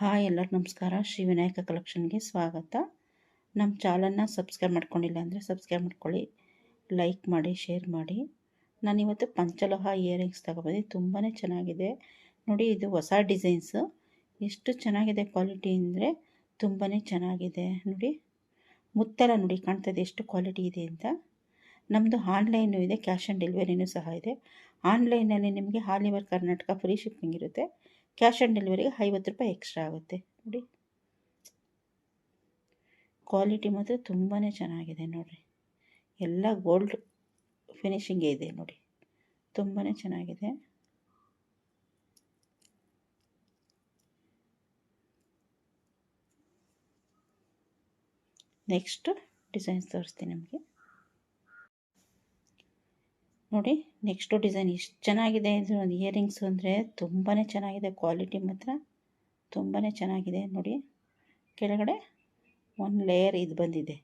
Hi ಎಲ್ಲರಿಗೂ ನಮಸ್ಕಾರ. ಶ್ರೀ ವಿನಾಯಕ ಕಲೆಕ್ಷನ್ಗೆ ಸ್ವಾಗತ. ನಮ್ಮ ಚಾನಲ್ನ ಸಬ್ಸ್ಕ್ರೈಬ್ ಮಾಡ್ಕೊಂಡಿಲ್ಲ ಅಂದರೆ ಸಬ್ಸ್ಕ್ರೈಬ್ ಮಾಡ್ಕೊಳ್ಳಿ, ಲೈಕ್ ಮಾಡಿ, ಶೇರ್ ಮಾಡಿ. ನಾನಿವತ್ತು ಪಂಚಲೋಹ ಇಯರಿಂಗ್ಸ್ ತಗೊಬಂದು ತುಂಬಾ ಚೆನ್ನಾಗಿದೆ. ನೋಡಿ, ಇದು ಹೊಸ ಡಿಸೈನ್ಸು. ಎಷ್ಟು ಚೆನ್ನಾಗಿದೆ ಕ್ವಾಲಿಟಿ ಅಂದರೆ ತುಂಬಾ ಚೆನ್ನಾಗಿದೆ. ನೋಡಿ, ಮುತ್ತೆಲ್ಲ ನೋಡಿ ಕಾಣ್ತದೆ ಎಷ್ಟು ಕ್ವಾಲಿಟಿ ಇದೆ ಅಂತ. ನಮ್ಮದು ಆನ್ಲೈನು ಇದೆ, ಕ್ಯಾಶ್ ಆನ್ ಡೆಲಿವರಿನೂ ಸಹ ಇದೆ. ಆನ್ಲೈನಲ್ಲಿ ನಿಮಗೆ all over Karnataka free shipping ಇರುತ್ತೆ. ಕ್ಯಾಶ್ ಆನ್ ಡೆಲಿವರಿಗೆ ಐವತ್ತು ರೂಪಾಯಿ ಎಕ್ಸ್ಟ್ರಾ ಆಗುತ್ತೆ. ನೋಡಿ. ಕ್ವಾಲಿಟಿ ಮಾತ್ರ ತುಂಬಾ ಚೆನ್ನಾಗಿದೆ ನೋಡಿರಿ. ಎಲ್ಲ ಗೋಲ್ಡ್ ಫಿನಿಷಿಂಗೇ ಇದೆ ನೋಡಿ. ತುಂಬಾ ಚೆನ್ನಾಗಿದೆ. ನೆಕ್ಸ್ಟ್ ಡಿಸೈನ್ಸ್ ತೋರಿಸ್ತೀನಿ ನಿಮಗೆ. ನೋಡಿ ನೆಕ್ಸ್ಟು ಡಿಸೈನ್ ಎಷ್ಟು ಚೆನ್ನಾಗಿದೆ. ಇದು ಒಂದು ಇಯರಿಂಗ್ಸು ಅಂದರೆ ತುಂಬಾ ಚೆನ್ನಾಗಿದೆ. ಕ್ವಾಲಿಟಿ ಮಾತ್ರ ತುಂಬಾ ಚೆನ್ನಾಗಿದೆ. ನೋಡಿ, ಕೆಳಗಡೆ ಒಂದು ಲೇಯರ್ ಇದು ಬಂದಿದೆ.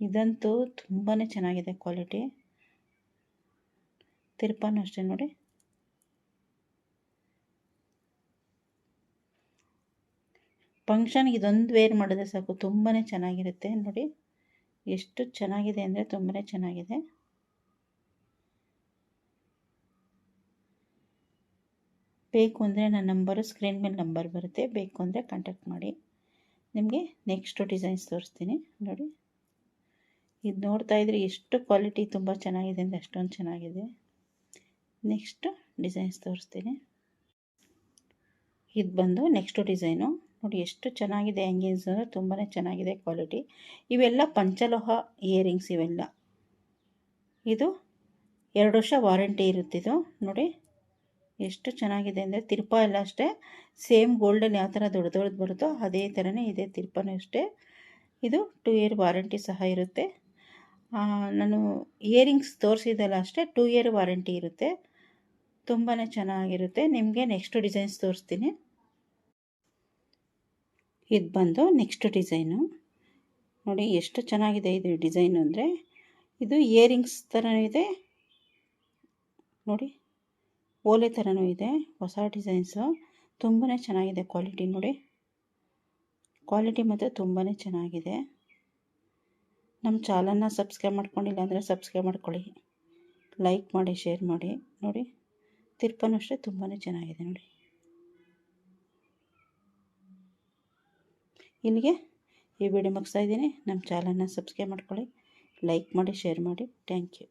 ಇದಂತೂ ತುಂಬಾ ಚೆನ್ನಾಗಿದೆ ಕ್ವಾಲಿಟಿ ತಿರ್ಪಾನು ಅಷ್ಟೇ ನೋಡಿ. ಫಂಕ್ಷನ್ಗೆ ಇದೊಂದು ವೇರ್ ಮಾಡಿದ್ರೆ ಸಾಕು ತುಂಬಾ ಚೆನ್ನಾಗಿರುತ್ತೆ. ನೋಡಿ, ಎಷ್ಟು ಚೆನ್ನಾಗಿದೆ ಅಂದರೆ ತುಂಬಾ ಚೆನ್ನಾಗಿದೆ. ಬೇಕು ಅಂದರೆ ನನ್ನ ನಂಬರು ಸ್ಕ್ರೀನ್ ಮೇಲೆ ನಂಬರ್ ಬರುತ್ತೆ. ಬೇಕು ಅಂದರೆ ಕಾಂಟ್ಯಾಕ್ಟ್ ಮಾಡಿ. ನಿಮಗೆ ನೆಕ್ಸ್ಟು ಡಿಸೈನ್ಸ್ ತೋರಿಸ್ತೀನಿ. ನೋಡಿ. ಇದು ನೋಡ್ತಾ ಇದ್ರೆ ಎಷ್ಟು ಕ್ವಾಲಿಟಿ ತುಂಬ ಚೆನ್ನಾಗಿದೆ ಅಂದರೆ ಅಷ್ಟೊಂದು ಚೆನ್ನಾಗಿದೆ. ನೆಕ್ಸ್ಟ್ ಡಿಸೈನ್ಸ್ ತೋರಿಸ್ತೀನಿ. ಇದು ಬಂದು ನೆಕ್ಸ್ಟು ಡಿಸೈನು ನೋಡಿ ಎಷ್ಟು ಚೆನ್ನಾಗಿದೆ ಎಂಗೇಜ್ ಅಂದರೆ ತುಂಬಾ ಚೆನ್ನಾಗಿದೆ ಕ್ವಾಲಿಟಿ ಇವೆಲ್ಲ ಪಂಚಲೋಹ ಇಯರಿಂಗ್ಸ್ ಇವೆಲ್ಲ. ಇದು ಎರಡು ವರ್ಷ ವಾರಂಟಿ ಇರುತ್ತಿದ್ದು ನೋಡಿ. ಎಷ್ಟು ಚೆನ್ನಾಗಿದೆ ಅಂದರೆ ತಿರ್ಪ ಎಲ್ಲ ಅಷ್ಟೇ, ಸೇಮ್ ಗೋಲ್ಡಲ್ಲಿ ಯಾವ ಥರ ದೊಡ್ಡ ದೊಡ್ಡದು ಬರುತ್ತೋ ಅದೇ ಥರನೇ ಇದೆ ತಿರ್ಪನೂ ಅಷ್ಟೇ. ಇದು ಟೂ ಇಯರ್ ವಾರಂಟಿ ಸಹ ಇರುತ್ತೆ. ನಾನು ಇಯರಿಂಗ್ಸ್ ತೋರಿಸಿದ್ದಲ್ಲ ಅಷ್ಟೇ, ಟೂ ಇಯರ್ ವಾರಂಟಿ ಇರುತ್ತೆ. ತುಂಬಾ ಚೆನ್ನಾಗಿರುತ್ತೆ. ನಿಮಗೆ ನೆಕ್ಸ್ಟ್ ಡಿಸೈನ್ಸ್ ತೋರಿಸ್ತೀನಿ. ಇದು ಬಂದು ನೆಕ್ಸ್ಟ್ ಡಿಸೈನು. ನೋಡಿ ಎಷ್ಟು ಚೆನ್ನಾಗಿದೆ ಇದು ಡಿಸೈನು ಅಂದರೆ. ಇದು ಇಯರಿಂಗ್ಸ್ ಥರ ಇದೆ. ನೋಡಿ. ಓಲೆ ಥರನೂ ಇದೆ, ಹೊಸ ಡಿಸೈನ್ಸು. ತುಂಬಾ ಚೆನ್ನಾಗಿದೆ ಕ್ವಾಲಿಟಿ ನೋಡಿ. ಕ್ವಾಲಿಟಿ ಮಾತ್ರ ತುಂಬಾ ಚೆನ್ನಾಗಿದೆ. ನಮ್ಮ ಚಾನಲ್ನ ಸಬ್ಸ್ಕ್ರೈಬ್ ಮಾಡ್ಕೊಂಡಿಲ್ಲ ಅಂದರೆ ಸಬ್ಸ್ಕ್ರೈಬ್ ಮಾಡ್ಕೊಳ್ಳಿ. ಲೈಕ್ ಮಾಡಿ, ಶೇರ್ ಮಾಡಿ, ನೋಡಿ. ತಿರ್ಪನೂ ಅಷ್ಟೇ ತುಂಬಾ ಚೆನ್ನಾಗಿದೆ ನೋಡಿ. ಇಲ್ಲಿಗೆ ಈ ವಿಡಿಯೋ ಮುಗಿಸ್ತಾ ಇದ್ದೀನಿ. ನಮ್ಮ ಚಾನಲ್ನ ಸಬ್ಸ್ಕ್ರೈಬ್ ಮಾಡ್ಕೊಳ್ಳಿ. ಲೈಕ್ ಮಾಡಿ, ಶೇರ್ ಮಾಡಿ. Thank you.